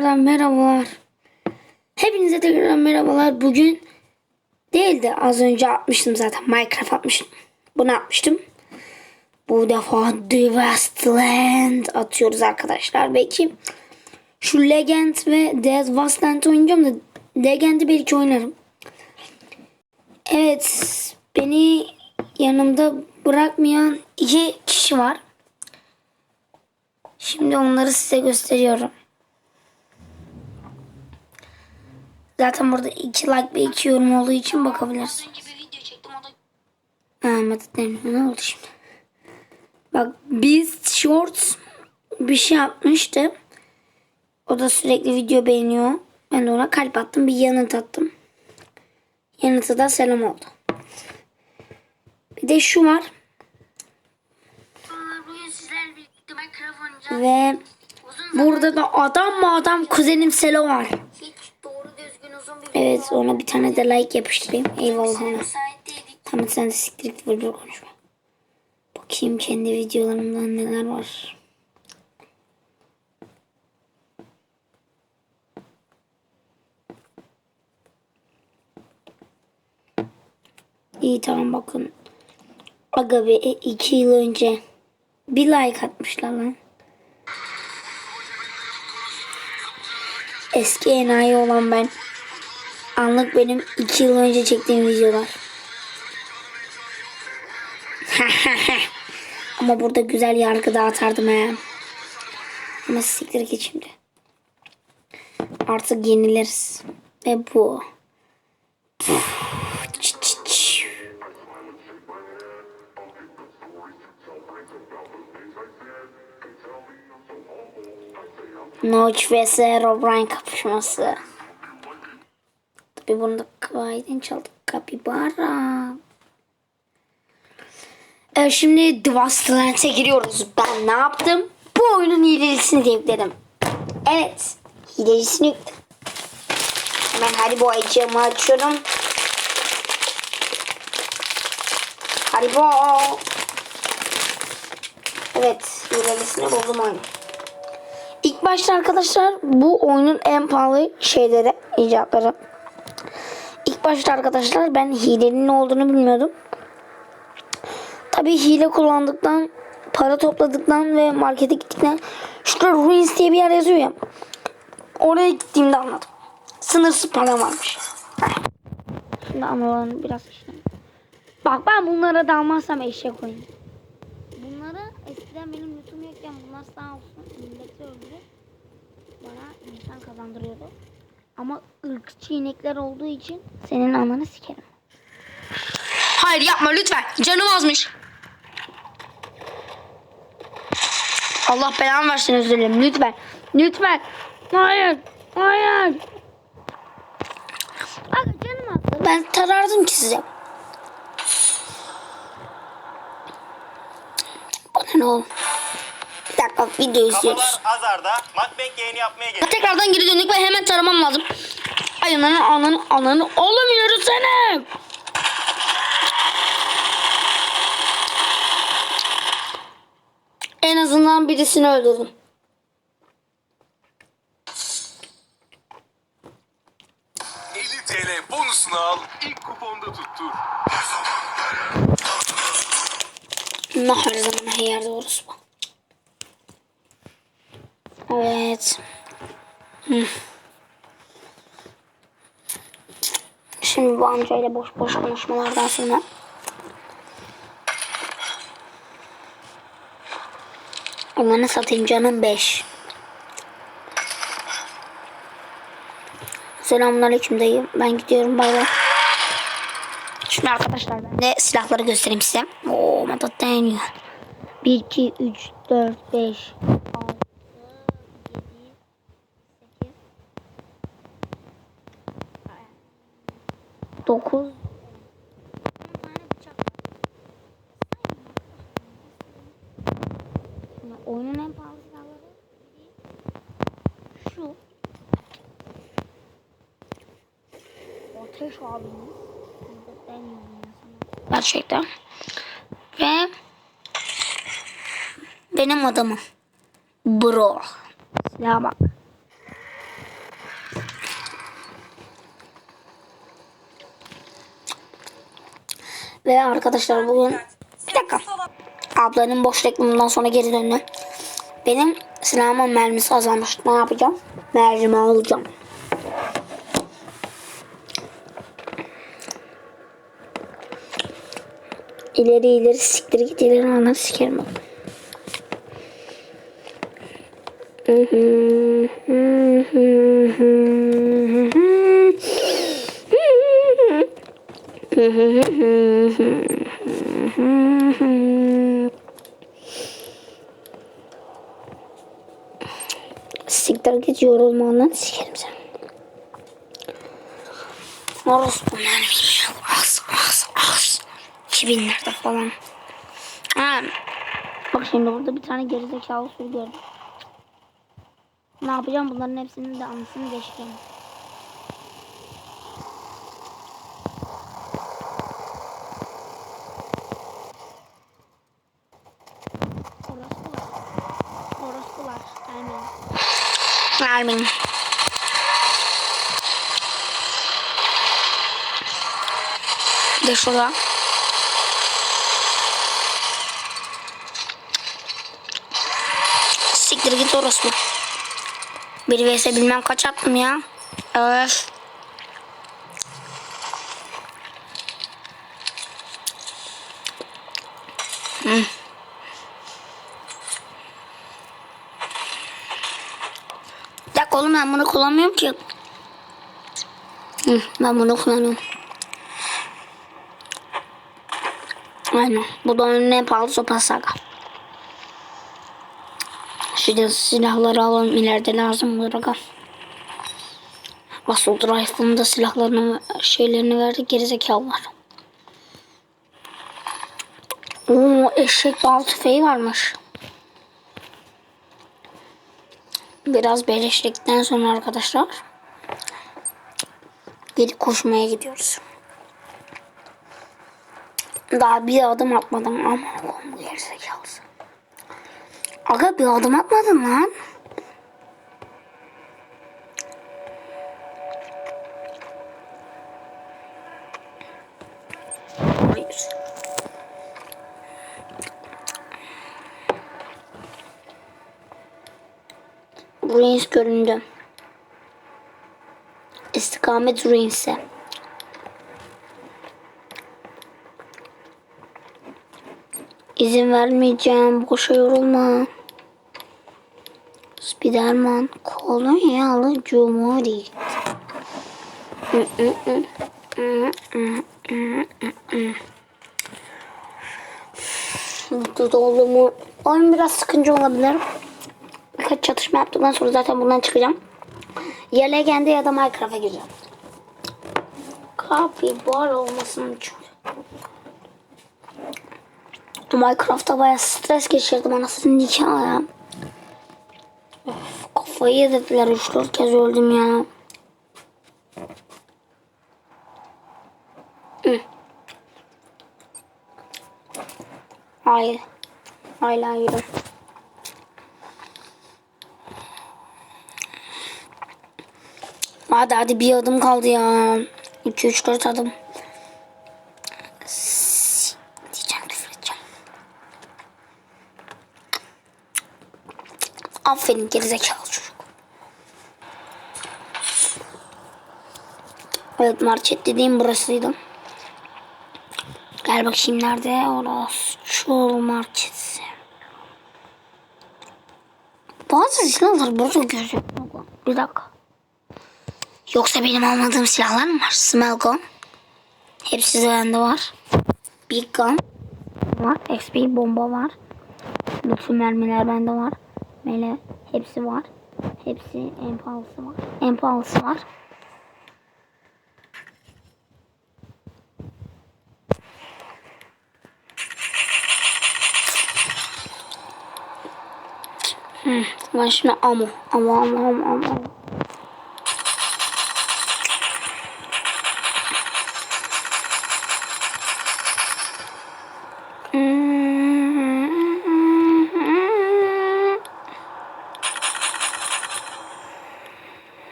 tekrardan merhabalar. Hepinize tekrardan merhabalar. Bugün değil de az önce atmıştım zaten. Minecraft atmıştım. Bunu atmıştım. Bu defa The Wasteland atıyoruz arkadaşlar. Belki şu Legend ve The Wasteland oynayacağım da Legend'i belki oynarım. Evet. Beni yanımda bırakmayan iki kişi var. Şimdi onları size gösteriyorum. Zaten burada iki like ve iki yorum olduğu için bakabilirsiniz. Ha, Medet. Ne oldu şimdi? Bak biz Shorts bir şey yapmıştı. O da sürekli video beğeniyor. Ben de ona kalp attım. Bir yanıt attım. Yanıtı da selam oldu. Bir de şu var. Ve burada da adam mı adam kuzenim Selo var. Evet ona bir tane de like yapıştırayım. Eyvallah ona. Tamam sen de siktir git vur konuşma. Bakayım kendi videolarımdan neler var. İyi tamam bakın. Aga be e, iki yıl önce bir like atmışlar lan. Eski enayi olan ben. Anlık benim iki yıl önce çektiğim videolar. Ama burada güzel yargı dağıtardım he. Ama siktir git şimdi. Artık yenileriz. Ve bu. Notch vs O'Brien kapışması. Tabii bunu da kayden çaldık. Kapibara. Ee, şimdi The giriyoruz. Ben ne yaptım? Bu oyunun hilecisini de yükledim. Evet. Hilecisini yükledim. Hemen Haribo ayıcığımı açıyorum. Haribo. Evet. Hilecisini buldum oyunu. İlk başta arkadaşlar bu oyunun en pahalı şeyleri, icatları. Başta arkadaşlar ben hilenin ne olduğunu bilmiyordum. Tabii hile kullandıktan, para topladıktan ve markete gittikten şurada Ruins diye bir yer yazıyor ya. Oraya gittiğimde anladım. Sınırsız para varmış. Şimdi anılarını biraz işte. Bak ben bunlara dalmazsam eşek koyayım. Bunları eskiden benim lütum yokken bunlar sağ olsun milleti öldürüp bana insan kazandırıyordu. Ama ırkçı inekler olduğu için senin ananı sikerim. Hayır yapma lütfen. Canım azmış. Allah belanı versin özür dilerim. Lütfen. Lütfen. Hayır. Hayır. Aga canım attı. Ben tarardım ki size. Bana ne oğlum? Dakika video izliyoruz. Kafalar Azar'da Macbank yayını yapmaya geldi. Tekrardan geri döndük ve hemen taramam lazım. Ay ananı ananı ananı. Oğlum yürüsene. En azından birisini öldürdüm. ...50 TL bonusunu al, ilk kuponda tuttur. Ne her zaman her yerde orası bu. Evet. Şimdi bu amcayla boş boş konuşmalardan sonra Onları satayım canım 5. Selamünaleyküm dayı. Ben gidiyorum bay bay. Şimdi arkadaşlar ben de silahları göstereyim size. Oo matat deniyor. 1, 2, 3, 4, 5, 9, Oyunun en pahalı silahları şu. Ateş abimiz. Gerçekten. Ve benim adamım. Bro. Silaha bak. Ve arkadaşlar bugün bir dakika. Ablanın boş reklamından sonra geri döndü. Benim silahımın mermisi azalmış. Ne yapacağım? Mermi alacağım. İleri ileri siktir git ileri anları sikerim. bak. Siktir git yorulma anları sikerim sen. Mermi yok. Az az az. 2000'lerde falan. Ha. Bak şimdi burada bir tane gerizekalı sürü gördüm. Ne yapacağım? Bunların hepsinin de anısını geçeceğim. Ermeni. Bir de şurada. Siktir git orospu. Bir vs bilmem kaç attım ya. Öf. Hı. Bir dakika oğlum ben bunu kullanmıyorum ki. Hı, ben bunu kullanıyorum. Aynen. Bu da onun en pahalı aga. Şimdi silahları alalım ileride lazım olur aga. Assault Rifle'ın da silahlarını şeylerini verdi gerizekalılar. Oo eşek bal tüfeği varmış. Biraz beleştikten sonra arkadaşlar geri koşmaya gidiyoruz. Daha bir adım atmadım ama gerizekalısı. Aga bir adım atmadın lan. Hayır. Ruins göründü. İstikamet Ruins'e. İzin vermeyeceğim. Boşa yorulma. Spiderman Kolonyalı Cumhuriyet. Olduğumu oyun biraz sıkıcı olabilir. Birkaç çatışma yaptıktan sonra zaten bundan çıkacağım. Ya Legend'e ya da Minecraft'a gireceğim. Kapibara olmasın çünkü. Minecraft'ta bayağı stres geçirdim anasını nikah ya. Of, kafayı yedirdiler 3-4 kez öldüm ya. Hayır. Hala yürü. Hadi hadi bir adım kaldı ya. 2 3 4 adım. Diyeceğim küfür edeceğim. Aferin gerizekalı çocuk. Evet market dediğim burasıydı. Gel bakayım nerede? Orası. Çoğul marketi. Bazı silahlar burada gözüküyor. Bir dakika. Yoksa benim almadığım silahlar mı var? Smell gun. Hepsi de bende var. Big gun var. XP bomba var. Bütün mermiler bende var. Mele hepsi var. Hepsi en pahalısı var. En pahalısı var. Hmm, ben şimdi amo, amo, amo, amo, amo.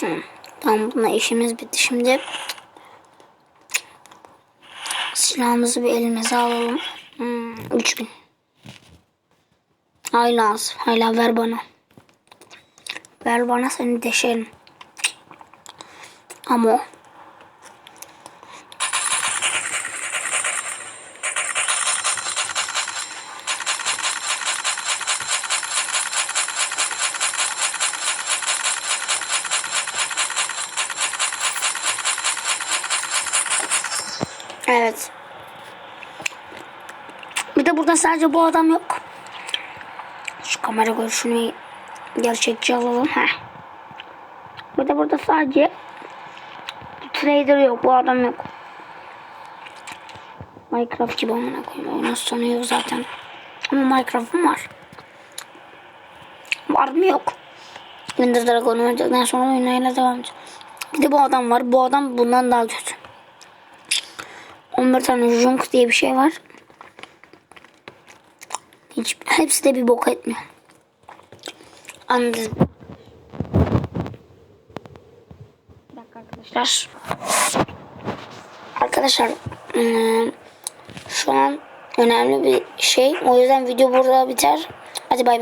Hı. Tamam bununla işimiz bitti. Şimdi silahımızı bir elimize alalım. Hmm, 3000. Hala az. Hala ver bana. Ver bana seni deşerim. Ama Evet. Bir de burada sadece bu adam yok. Şu kamera görüşünü gerçekçi alalım. Heh. Bir de burada sadece trader yok. Bu adam yok. Minecraft gibi amına koyayım. Oyunu sanıyor zaten. Ama Minecraft'ım var. Var mı yok. Ender Dragon oynadıktan sonra oynayla devam edeceğim. Bir de bu adam var. Bu adam bundan daha kötü. 11 tane junk diye bir şey var. Hiç, hepsi de bir bok etmiyor. Anladım. Bir dakika arkadaşlar. Arkadaşlar ıı, şu an önemli bir şey. O yüzden video burada biter. Hadi bay bay.